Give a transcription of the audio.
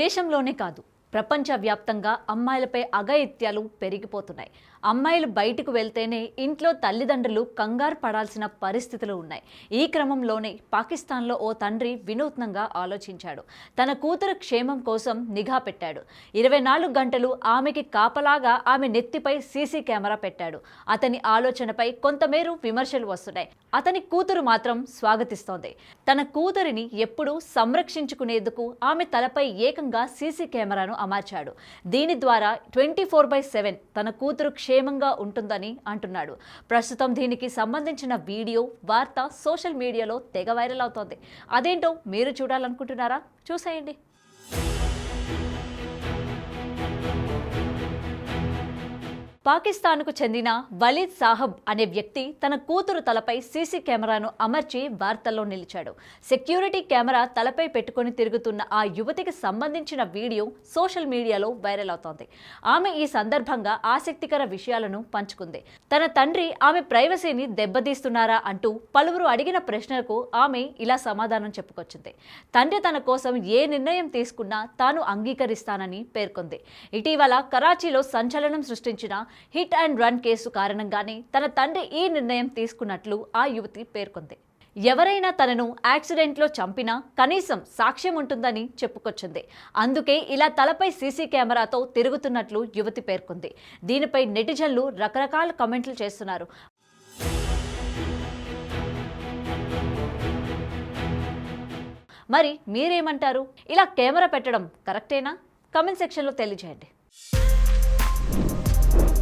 దేశంలోనే కాదు ప్రపంచవ్యాప్తంగా అమ్మాయిలపై అఘాయిత్యాలు పెరిగిపోతున్నాయి. అమ్మాయిలు బయటకు వెళ్తేనే ఇంట్లో తల్లిదండ్రులు కంగారు పడాల్సిన పరిస్థితులు ఉన్నాయి. ఈ క్రమంలోనే పాకిస్తాన్లో ఓ తండ్రి వినూత్నంగా ఆలోచించాడు. తన కూతురు క్షేమం కోసం నిఘా పెట్టాడు. ఇరవై నాలుగు గంటలు ఆమెకి కాపలాగా ఆమె నెత్తిపై సీసీ కెమెరా పెట్టాడు. అతని ఆలోచనపై కొంతమేరు విమర్శలు వస్తున్నాయి. అతని కూతురు మాత్రం స్వాగతిస్తోంది. తన కూతురిని ఎప్పుడూ సంరక్షించుకునేందుకు ఆమె తలపై ఏకంగా సీసీ కెమెరాను అమర్చాడు. దీని ద్వారా ట్వంటీ ఫోర్ బై సెవెన్ తన కూతురు క్షేమంగా ఉంటుందని అంటున్నాడు. ప్రస్తుతం దీనికి సంబంధించిన వీడియో వార్త సోషల్ మీడియాలో తెగ వైరల్ అవుతోంది. అదేంటో మీరు చూడాలనుకుంటున్నారా? చూసేయండి. పాకిస్తాన్కు చెందిన వలీద్ సాహబ్ అనే వ్యక్తి తన కూతురు తలపై సీసీ కెమెరాను అమర్చి వార్తల్లో నిలిచాడు. సెక్యూరిటీ కెమెరా తలపై పెట్టుకొని తిరుగుతున్న ఆ యువతికి సంబంధించిన వీడియో సోషల్ మీడియాలో వైరల్ అవుతోంది. ఆమె ఈ సందర్భంగా ఆసక్తికర విషయాలను పంచుకుంది. తన తండ్రి ఆమె ప్రైవసీని దెబ్బతీస్తున్నారా అంటూ పలువురు అడిగిన ప్రశ్నలకు ఆమె ఇలా సమాధానం చెప్పుకొచ్చింది. తండ్రి తన కోసం ఏ నిర్ణయం తీసుకున్నా తాను అంగీకరిస్తానని పేర్కొంది. ఇటీవల కరాచీలో సంచలనం సృష్టించిన హిట్ అండ్ రన్ కేసు కారణంగానే తన తండ్రి ఈ నిర్ణయం తీసుకున్నట్లు ఆ యువతి పేర్కొంది. ఎవరైనా తనను యాక్సిడెంట్లో చంపినా కనీసం సాక్ష్యం ఉంటుందని చెప్పుకొచ్చింది. అందుకే ఇలా తలపై సీసీ కెమెరాతో తిరుగుతున్నట్లు యువతి పేర్కొంది. దీనిపై నెటిజన్లు రకరకాల కమెంట్లు చేస్తున్నారు. మరి మీరేమంటారు? ఇలా కెమెరా పెట్టడం కరెక్టేనా? కమెంట్ సెక్షన్లో తెలియజేయండి.